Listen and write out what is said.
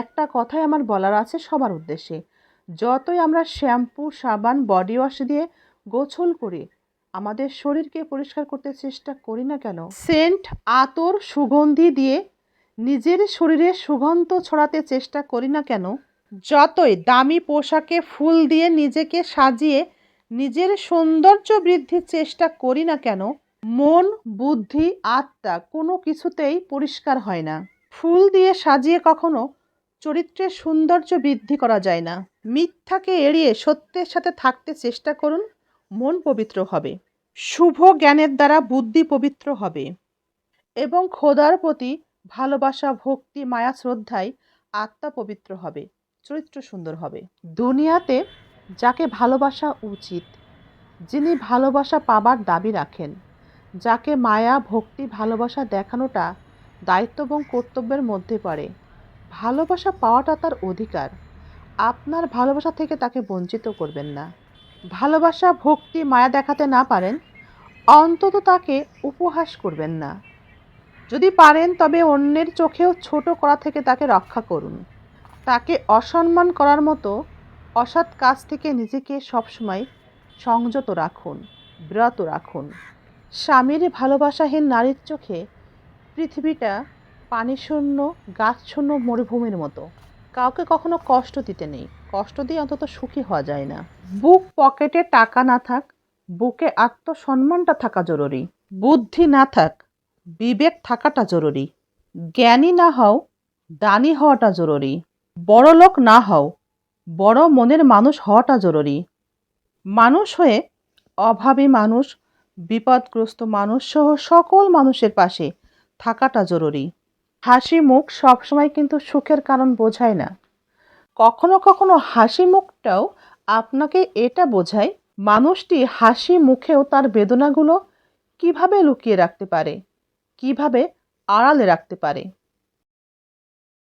একটা কথাই আমার বলার আছে সবার উদ্দেশ্যে। যতই আমরা শ্যাম্পু, সাবান, বডি ওয়াশ দিয়ে গোছল করি, আমাদের শরীরকে পরিষ্কার করতে চেষ্টা করি না কেন? সেন্ট আতর সুগন্ধি দিয়ে নিজের শরীরে সুগন্ধ ছড়াতে চেষ্টা করি না কেন? যতই দামি পোশাকে ফুল দিয়ে নিজেকে সাজিয়ে নিজের সৌন্দর্য বৃদ্ধির চেষ্টা করি না কেন, মন, বুদ্ধি, আত্মা কোনো কিছুতেই পরিষ্কার হয় না। ফুল দিয়ে সাজিয়ে কখনো চরিত্রের সৌন্দর্য বৃদ্ধি করা যায় না। মিথ্যাকে এড়িয়ে সত্যের সাথে থাকতে চেষ্টা করুন, মন পবিত্র হবে। শুভ জ্ঞানের দ্বারা বুদ্ধি পবিত্র হবে। এবং খোদার প্রতি ভালোবাসা, ভক্তি, মায়া, শ্রদ্ধায় আত্মা পবিত্র হবে। চরিত্র সুন্দর হবে। দুনিয়াতে যাকে ভালোবাসা উচিত, যিনি ভালোবাসা পাবার দাবি রাখেন, যাকে মায়া, ভক্তি, ভালোবাসা দেখানোটা দায়িত্ব এবং কর্তব্যের মধ্যে পড়ে। ভালোবাসা পাওয়াটা তার অধিকার। আপনার ভালোবাসা থেকে তাকে বঞ্চিত করবেন না। ভালোবাসা ভক্তি মায়া দেখাতে না পারেন, অন্তত তাকে উপহাস করবেন না। যদি পারেন, তবে অন্যের চোখেও ছোট করা থেকে তাকে রক্ষা করুন। তাকে অসম্মান করার মতো অসৎ কাজ থেকে নিজেকে সবসময় সংযত রাখুন, ব্রত রাখুন। স্বামীর ভালোবাসাহীন নারীর চোখে পৃথিবীটা পানিশূন্য, গাছশূন্য মরুভূমির মতো। কাউকে কখনো কষ্ট দিতে নেই। কষ্ট দিয়ে অন্তত সুখী হওয়া যায় না। বুক পকেটে টাকা না থাক, বুকে আত্মসম্মানটা থাকা জরুরি। বুদ্ধি না থাক, বিবেক থাকাটা জরুরি। জ্ঞানী না হও, দানি হওয়াটা জরুরি। বড় লোক না হও, বড় মনের মানুষ হওয়াটা জরুরি। মানুষ হয়ে অভাবী মানুষ, বিপদগ্রস্ত মানুষ সহ সকল মানুষের পাশে থাকাটা জরুরি। হাসি মুখ সবসময় কিন্তু সুখের কারণ বোঝায় না। কখনো কখনো হাসি মুখটাও আপনাকে এটা বোঝায়, মানুষটি হাসি মুখেও তার বেদনাগুলো কীভাবে লুকিয়ে রাখতে পারে, কীভাবে আড়ালে রাখতে পারে।